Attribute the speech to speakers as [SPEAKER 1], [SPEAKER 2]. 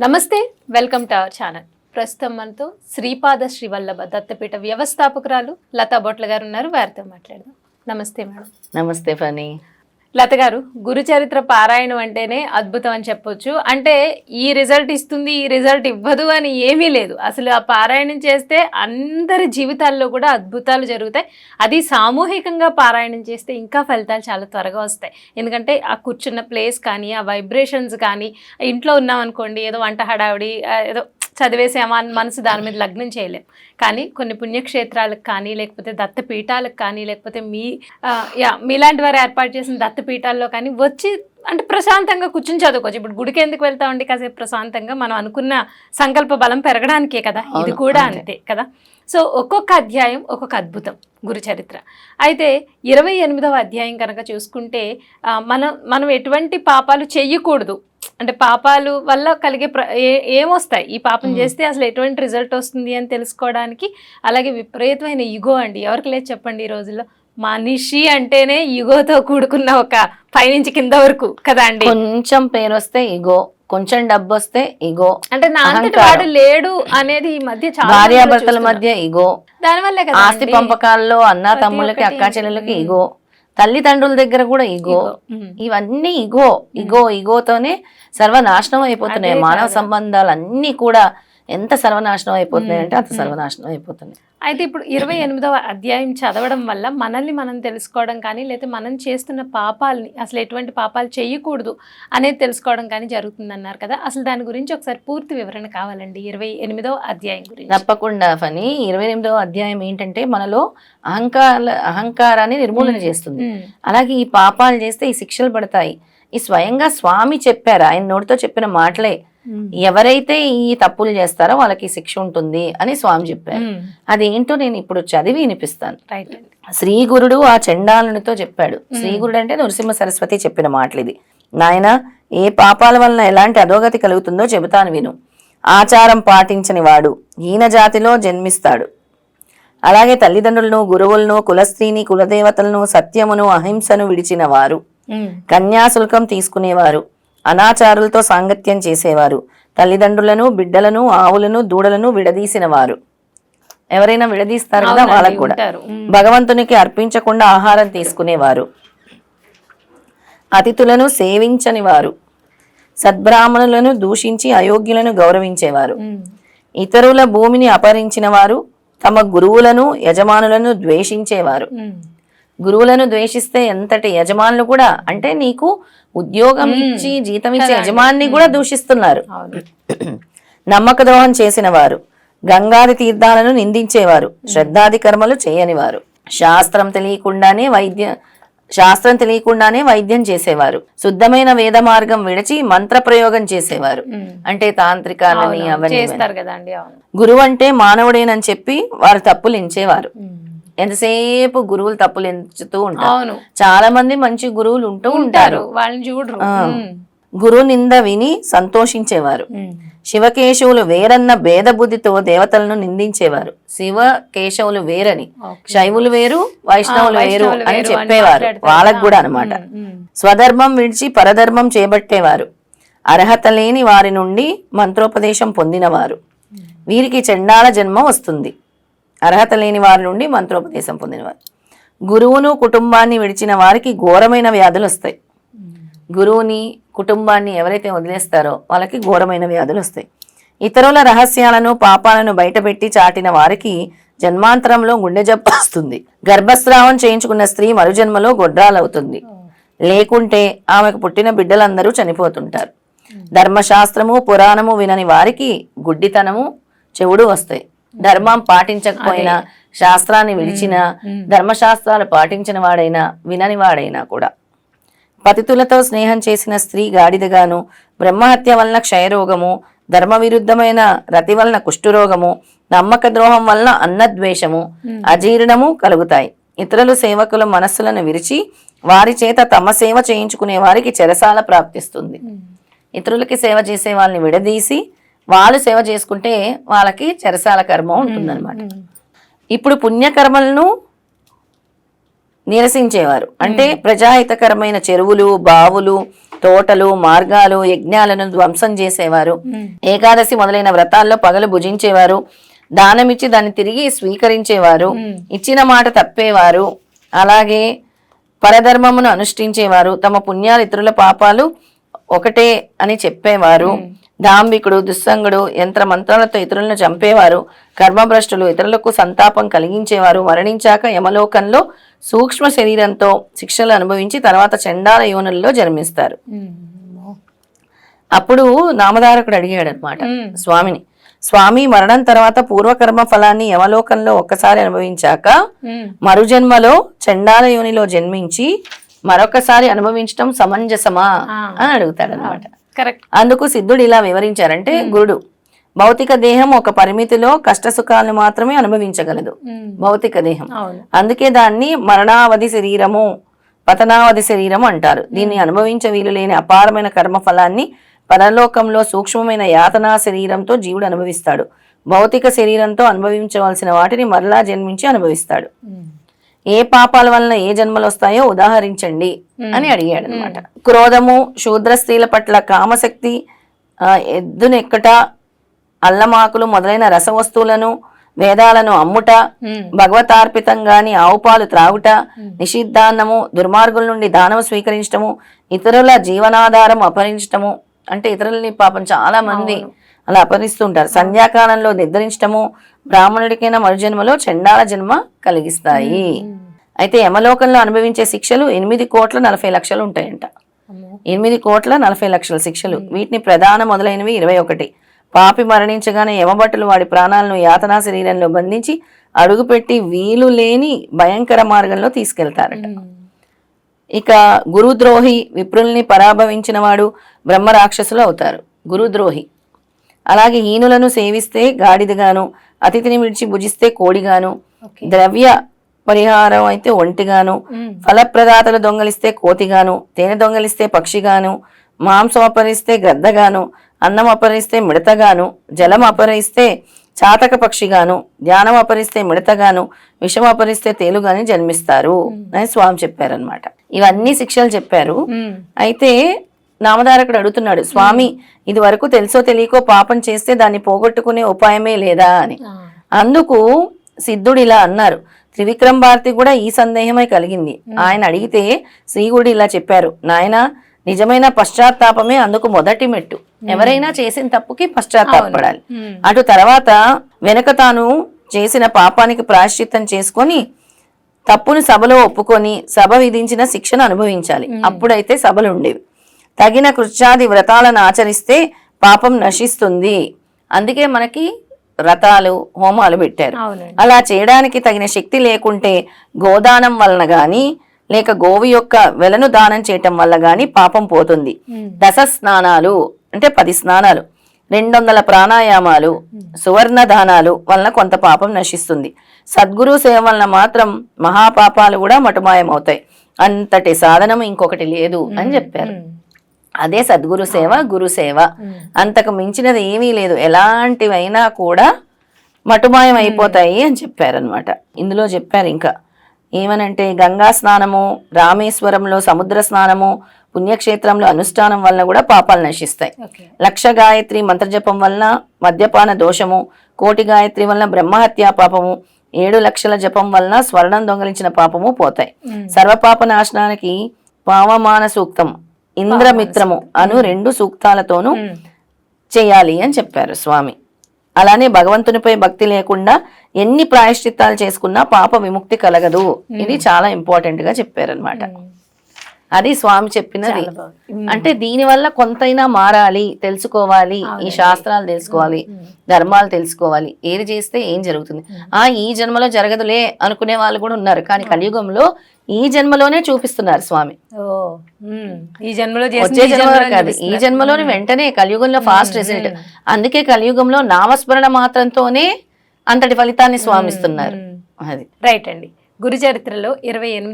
[SPEAKER 1] నమస్తే welcome to our channel. ప్రస్తుతం మనతో శ్రీపాద శ్రీవల్లభ దత్తపీఠ వ్యవస్థాపకురాలు లతా బొట్ల గారు ఉన్నారు. వారితో మాట్లాడదాం. నమస్తే మేడం.
[SPEAKER 2] నమస్తే ఫనీ
[SPEAKER 1] లత గారు గురు చరిత్ర పారాయణం అంటేనే అద్భుతం అని చెప్పొచ్చు. అంటే ఈ రిజల్ట్ ఇస్తుంది ఈ రిజల్ట్ ఇవ్వదు అని ఏమీ లేదు. అసలు ఆ పారాయణం చేస్తే అందరి జీవితాల్లో కూడా అద్భుతాలు జరుగుతాయి. అది సామూహికంగా పారాయణం చేస్తే ఇంకా ఫలితాలు చాలా త్వరగా వస్తాయి. ఎందుకంటే ఆ కూర్చున్న ప్లేస్ కానీ ఆ వైబ్రేషన్స్ కానీ ఇంట్లో ఉన్నాం అనుకోండి ఏదో వంట హడావిడి ఏదో చదివేసామా అని మనసు దాని మీద లగ్నం చేయలేం. కానీ కొన్ని పుణ్యక్షేత్రాలకు కానీ లేకపోతే దత్తపీఠాలకు కానీ లేకపోతే మీ యా మీలాంటి వారు ఏర్పాటు చేసిన దత్తపీఠాల్లో కానీ వచ్చి అంటే ప్రశాంతంగా కూర్చుని చదువుకోవచ్చు. ఇప్పుడు గుడికి ఎందుకు వెళ్తామండి కాసేపు ప్రశాంతంగా మనం అనుకున్న సంకల్ప బలం పెరగడానికే కదా? ఇది కూడా
[SPEAKER 2] అంతే.
[SPEAKER 1] కదా? సో ఒక్కొక్క అధ్యాయం ఒక్కొక్క అద్భుతం గురు చరిత్ర. అయితే ఇరవై ఎనిమిదవ అధ్యాయం కనుక చూసుకుంటే మనం మనం ఎటువంటి పాపాలు చెయ్యకూడదు. అంటే పాపాలు వల్ల కలిగే ప్ర ఏమొస్తాయి ఈ పాపం. చేస్తే అసలు ఎటువంటి రిజల్ట్ వస్తుంది అని తెలుసుకోవడానికి అలాగే విపరీతమైన ఇగో అండి ఎవరికి లేదు చెప్పండి ఈ రోజుల్లో మనిషి అంటేనే ఇగోతో కూడుకున్న ఒక పైనుంచి కింద వరకు కదా అండి
[SPEAKER 2] కొంచెం పేరు వస్తే ఇగో కొంచెం డబ్బు వస్తే ఇగో
[SPEAKER 1] అంటే నా అంతటి
[SPEAKER 2] అహంకారం.
[SPEAKER 1] వాడు లేడు అనేది ఈ మధ్య
[SPEAKER 2] భార్యాభర్తల మధ్య ఇగో.
[SPEAKER 1] దానివల్లే
[SPEAKER 2] ఆస్తి. పంపకాల్లో అన్న తమ్ముళ్ళకి అక్కా చెల్లెలకి. ఇగో తల్లిదండ్రుల దగ్గర కూడా ఇగో. ఇవన్నీ ఇగో ఇగో ఇగోతోనే సర్వనాశనం అయిపోతున్నాయి. మానవ. సంబంధాలు అన్ని కూడా ఎంత సర్వనాశనం అయిపోతున్నాయి అంటే అంత. సర్వనాశనం అయిపోతున్నాయి.
[SPEAKER 1] అయితే ఇప్పుడు ఇరవై ఎనిమిదవ అధ్యాయం చదవడం వల్ల మనల్ని మనం తెలుసుకోవడం కానీ లేదా మనం చేస్తున్న పాపాలని అసలు ఎటువంటి పాపాలు చేయకూడదు అనేది తెలుసుకోవడం కానీ జరుగుతుంది అన్నారు కదా. అసలు దాని గురించి ఒకసారి పూర్తి వివరణ కావాలండి ఇరవై ఎనిమిదవ అధ్యాయం గురించి.
[SPEAKER 2] తప్పకుండా ఫని ఇరవై ఎనిమిదవ అధ్యాయం ఏంటంటే మనలో అహంకార అహంకారాన్ని నిర్మూలన చేస్తుంది. అలాగే ఈ పాపాలు చేస్తే ఈ శిక్షలు పడతాయి. ఈ స్వయంగా స్వామి చెప్పారు ఆయన నోటితో చెప్పిన మాటలే. ఎవరైతే ఈ తప్పులు చేస్తారో వాళ్ళకి శిక్ష ఉంటుంది అని స్వామి చెప్పారు. అదేంటో నేను ఇప్పుడు చదివి వినిపిస్తాను. శ్రీ గురుడు ఆ చండాలునితో చెప్పాడు. శ్రీ గురుడు అంటే నరసింహ సరస్వతి చెప్పిన మాటలు ఇది నాయన ఏ పాపాల వలన ఎలాంటి అధోగతి కలుగుతుందో చెబుతాను విను. ఆచారం పాటించని వాడు ఈయన జాతిలో జన్మిస్తాడు. అలాగే తల్లిదండ్రులను గురువులను కులస్త్రీని కులదేవతలను సత్యమును అహింసను విడిచిన వారు. కన్యాశుల్కం తీసుకునేవారు. అనాచారులతో సాంగత్యం చేసేవారు. తల్లిదండ్రులను బిడ్డలను ఆవులను దూడలను విడదీసిన వారు ఎవరైనా విడదీస్తారు కదా వాళ్ళకు కూడా. భగవంతునికి అర్పించకుండా ఆహారం తీసుకునేవారు. అతిథులను సేవించని వారు సద్బ్రాహ్మణులను దూషించి అయోగ్యులను గౌరవించేవారు. ఇతరుల భూమిని అపహరించిన వారు తమ గురువులను యజమానులను ద్వేషించేవారు. గురువులను ద్వేషిస్తే ఎంతటి యజమానులు కూడా అంటే నీకు ఉద్యోగం ఇచ్చి జీతం ఇచ్చే
[SPEAKER 1] కదా అండి.
[SPEAKER 2] యజమాని కూడా దూషిస్తున్నారు. నమ్మక ద్రోహం చేసిన వారు గంగాది తీర్థాలను నిందించేవారు శ్రద్ధాది కర్మలు చేయనివారు శాస్త్రం తెలియకుండానే వైద్య శాస్త్రం తెలియకుండానే వైద్యం చేసేవారు శుద్ధమైన వేద మార్గం విడిచి మంత్ర ప్రయోగం చేసేవారు. అంటే తాంత్రికాలని అవన్నీ
[SPEAKER 1] అవును.
[SPEAKER 2] గురువు అంటే మానవుడేనని చెప్పి వారు తప్పులు ఎంచేవారు
[SPEAKER 1] ఉమ్.
[SPEAKER 2] ఎంతసేపు గురువులు తప్పులు ఎంచుతూ ఉంటారు. చాలా మంది మంచి గురువులు ఉంటూ ఉంటారు.
[SPEAKER 1] వాళ్ళని చూడరు.
[SPEAKER 2] గురు నింద విని సంతోషించేవారు. శివకేశవులు వేరన్న భేద బుద్ధితో దేవతలను నిందించేవారు. శివ కేశవులు వేరని. శైవులు వేరు వైష్ణవులు వేరు అని
[SPEAKER 1] వేరు
[SPEAKER 2] చెప్పేవారు. వాళ్ళకు కూడా
[SPEAKER 1] ఉమ్.
[SPEAKER 2] స్వధర్మం విడిచి పరధర్మం చేపట్టేవారు. అర్హత లేని వారి నుండి మంత్రోపదేశం పొందినవారు. వీరికి చండాల జన్మ వస్తుంది. అర్హత లేని వారి నుండి మంత్రోపదేశం పొందినవారు. గురువును కుటుంబాన్ని విడిచిన వారికి ఘోరమైన వ్యాధులు వస్తాయి. గురువుని కుటుంబాన్ని ఎవరైతే వదిలేస్తారో వాళ్ళకి ఘోరమైన వ్యాధులు వస్తాయి. ఇతరుల రహస్యాలను పాపాలను బయటపెట్టి చాటిన వారికి జన్మాంతరంలో గుండె జబ్బు వస్తుంది. గర్భస్రావం చేయించుకున్న స్త్రీ మరుజన్మలో గొడ్రాలవుతుంది. లేకుంటే ఆమెకు పుట్టిన బిడ్డలందరూ చనిపోతుంటారు. ధర్మశాస్త్రము పురాణము వినని వారికి గుడ్డితనము చెవుడు వస్తాయి. ధర్మం పాటించకపోయినా శాస్త్రాన్ని విడిచినా ధర్మశాస్త్రాలు పాటించిన వాడైనా వినని వాడైనా కూడా. పతితులతో స్నేహం చేసిన స్త్రీ గాడిదగాను బ్రహ్మహత్య వలన క్షయరోగము ధర్మ విరుద్ధమైన రతి వలన కుష్ఠురోగము నమ్మక ద్రోహం వలన అన్నద్వేషము అజీర్ణము కలుగుతాయి. ఇతరులు సేవకుల మనస్సులను విరిచి వారి చేత తమ సేవ చేయించుకునే వారికి చెరసాల ప్రాప్తిస్తుంది. ఇతరులకి సేవ చేసే వాళ్ళని విడదీసి వాళ్ళు సేవ చేసుకుంటే వాళ్ళకి చెరసాల కర్మ ఉంటుందన్నమాట. ఇప్పుడు పుణ్యకర్మలను నిరసించేవారు. అంటే ప్రజాహితకరమైన చెరువులు బావులు తోటలు మార్గాలు యజ్ఞాలను ధ్వంసం చేసేవారు. ఏకాదశి మొదలైన వ్రతాల్లో పగలు భుజించేవారు. దానమిచ్చి దాన్ని తిరిగి స్వీకరించేవారు. ఇచ్చిన మాట తప్పేవారు. అలాగే పరధర్మమును అనుష్ఠించేవారు. తమ పుణ్యాలు ఇతరుల పాపాలు ఒకటే అని చెప్పేవారు. దాంబికుడు దుస్సంగుడు యంత్ర మంత్రాలతో ఇతరులను చంపేవారు కర్మభ్రష్టులు ఇతరులకు సంతాపం కలిగించేవారు మరణించాక యమలోకంలో సూక్ష్మ శరీరంతో శిక్షలు అనుభవించి తర్వాత చండాల యోనుల్లో జన్మిస్తారు. అప్పుడు నామధారకుడు అడిగాడు అనమాట స్వామిని స్వామి మరణం తర్వాత పూర్వకర్మ ఫలాన్ని యమలోకంలో ఒక్కసారి అనుభవించాక మరుజన్మలో చండాల యోనిలో జన్మించి మరొకసారి అనుభవించడం సమంజసమా? అని అడుగుతాడు అనమాట అందుకు సిద్ధుడు ఇలా వివరించారంటే గురుడు భౌతిక దేహం ఒక పరిమితిలో కష్ట సుఖాలను మాత్రమే అనుభవించగలదు. భౌతిక దేహం. అందుకే దాన్ని మరణావధి శరీరము పతనావధి శరీరము అంటారు. దీన్ని అనుభవించ వీలు లేని అపారమైన కర్మ ఫలాన్ని పరలోకంలో సూక్ష్మమైన యాతనా శరీరంతో జీవుడు అనుభవిస్తాడు. భౌతిక శరీరంతో అనుభవించవలసిన వాటిని మరలా జన్మించి అనుభవిస్తాడు. ఏ పాపాల వలన ఏ జన్మలు వస్తాయో ఉదాహరించండి అని అడిగాడు అనమాట క్రోధము శూద్ర స్త్రీల పట్ల కామశక్తి ఎద్దునెక్కట అల్లమాకులు మొదలైన రసవస్తువులను వేదాలను అమ్ముట భగవతార్పితంగాని ఆవు పాలు త్రాగుట నిషిద్ధాన్నము దుర్మార్గుల నుండి దానము స్వీకరించటము ఇతరుల జీవనాధారం అపహరించటము అంటే ఇతరులని పాపం చాలా మంది అలా అపహరిస్తుంటారు. సంధ్యాకాలంలో నిద్రించటము బ్రాహ్మణుడికైనా మరుజన్మలో చండాల జన్మ కలిగిస్తాయి. అయితే యమలోకంలో అనుభవించే శిక్షలు ఎనిమిది కోట్ల నలభై లక్షలు ఉంటాయంట. ఎనిమిది కోట్ల నలభై లక్షల శిక్షలు. వీటిని ప్రధాన మొదలైనవి ఇరవై ఒకటి. పాపి మరణించగానే యమభట్టులు వాడి ప్రాణాలను యాతనా శరీరంలో బంధించి అడుగుపెట్టి వీలు లేని భయంకర మార్గంలో తీసుకెళ్తారట. ఇక గురుద్రోహి విప్రుల్ని పరాభవించిన వాడు బ్రహ్మ రాక్షసులు అవుతారు. గురుద్రోహి. అలాగే హీనులను సేవిస్తే గాడిదగాను అతిథిని విడిచి భుజిస్తే కోడిగాను ద్రవ్య పరిహారం అయితే ఒంటిగాను ఫలప్రదాతలు దొంగలిస్తే కోతిగాను తేనె దొంగలిస్తే పక్షిగాను మాంసం అపహరిస్తే గద్దగాను అన్నం అపహరిస్తే మిడతగాను జలం అపహరిస్తే చాతక పక్షిగాను ధ్యానం అపహరిస్తే మిడతగాను విషం అపహరిస్తే తేలుగాని జన్మిస్తారు అని స్వామి చెప్పారనమాట ఇవన్నీ శిక్షలు చెప్పారు. అయితే నామధారకుడు అడుగుతున్నాడు స్వామి ఇది వరకు తెలుసో తెలియకో పాపం చేస్తే దాన్ని పోగొట్టుకునే ఉపాయమే లేదా? అని. అందుకు సిద్ధుడు ఇలా అన్నారు త్రివిక్రమ్ భారతి కూడా ఈ సందేహమే కలిగింది. ఆయన అడిగితే శ్రీగుడు ఇలా చెప్పారు నాయన నిజమైన పశ్చాత్తాపమే అందుకు మొదటి మెట్టు. ఎవరైనా చేసిన తప్పుకి పశ్చాత్తాపడాలి. అటు తర్వాత వెనక తాను చేసిన పాపానికి ప్రాయశ్చిత్తం చేసుకొని తప్పును సభలో ఒప్పుకొని సభ విధించిన శిక్షను అనుభవించాలి. అప్పుడైతే సభలు ఉండేవి. తగిన కృత్యాది వ్రతాలను ఆచరిస్తే పాపం నశిస్తుంది. అందుకే మనకి వ్రతాలు హోమాలు పెట్టారు. అలా చేయడానికి తగిన శక్తి లేకుంటే గోదానం వలన గాని లేక గోవు యొక్క వెలను దానం చేయటం వల్ల గాని పాపం పోతుంది. దశ స్నానాలు అంటే పది స్నానాలు రెండు వందల ప్రాణాయామాలు సువర్ణ దానాలు వలన కొంత పాపం నశిస్తుంది. సద్గురు సేవ వలన మాత్రం మహాపాపాలు కూడా మటుమాయమవుతాయి. అంతటి సాధనం ఇంకొకటి లేదు అని చెప్పారు. అదే సద్గురు సేవ గురు సేవ. అంతకు మించినది ఏమీ లేదు. ఎలాంటివైనా కూడా మటుమాయం అయిపోతాయి అని చెప్పారనమాట ఇందులో చెప్పారు ఇంకా. ఏమనంటే గంగా స్నానము రామేశ్వరంలో సముద్ర స్నానము పుణ్యక్షేత్రంలో అనుష్ఠానం వలన కూడా పాపాలు నశిస్తాయి. లక్ష గాయత్రి మంత్రజపం వలన మద్యపాన దోషము కోటి గాయత్రి వలన బ్రహ్మహత్యా పాపము ఏడు లక్షల జపం వలన స్వర్ణం దొంగలించిన పాపము పోతాయి. సర్వపాప నాశనానికి పావమాన సూక్తం. ఇంద్రమిత్రము అను రెండు సూక్తాలతోనూ చేయాలి అని చెప్పారు స్వామి. అలానే భగవంతునిపై భక్తి లేకుండా ఎన్ని ప్రాయశ్చిత్తాలు చేసుకున్నా పాప విముక్తి కలగదు. ఇది చాలా ఇంపార్టెంట్గా చెప్పారనమాట అది స్వామి చెప్పినది. అంటే దీని వల్ల కొంతైనా మారాలి తెలుసుకోవాలి ఈ శాస్త్రాలు తెలుసుకోవాలి ధర్మాలు తెలుసుకోవాలి ఏది చేస్తే ఏం జరుగుతుంది. ఆ ఈ జన్మలో జరగదులే అనుకునే వాళ్ళు కూడా ఉన్నారు. కానీ కలియుగంలో ఈ జన్మలోనే చూపిస్తున్నారు స్వామి.
[SPEAKER 1] ఈ జన్మలో
[SPEAKER 2] వచ్చే
[SPEAKER 1] జన్మలో
[SPEAKER 2] కాదు. ఈ జన్మలోనే వెంటనే కలియుగంలో ఫాస్ట్ రిజల్ట్. అందుకే కలియుగంలో నామస్మరణ మాత్రంతోనే అంతటి ఫలితాన్ని స్వామిస్తున్నారు అది.
[SPEAKER 1] రైట్ అండి. గురు చరిత్రలో ఇరవై ఎనిమిది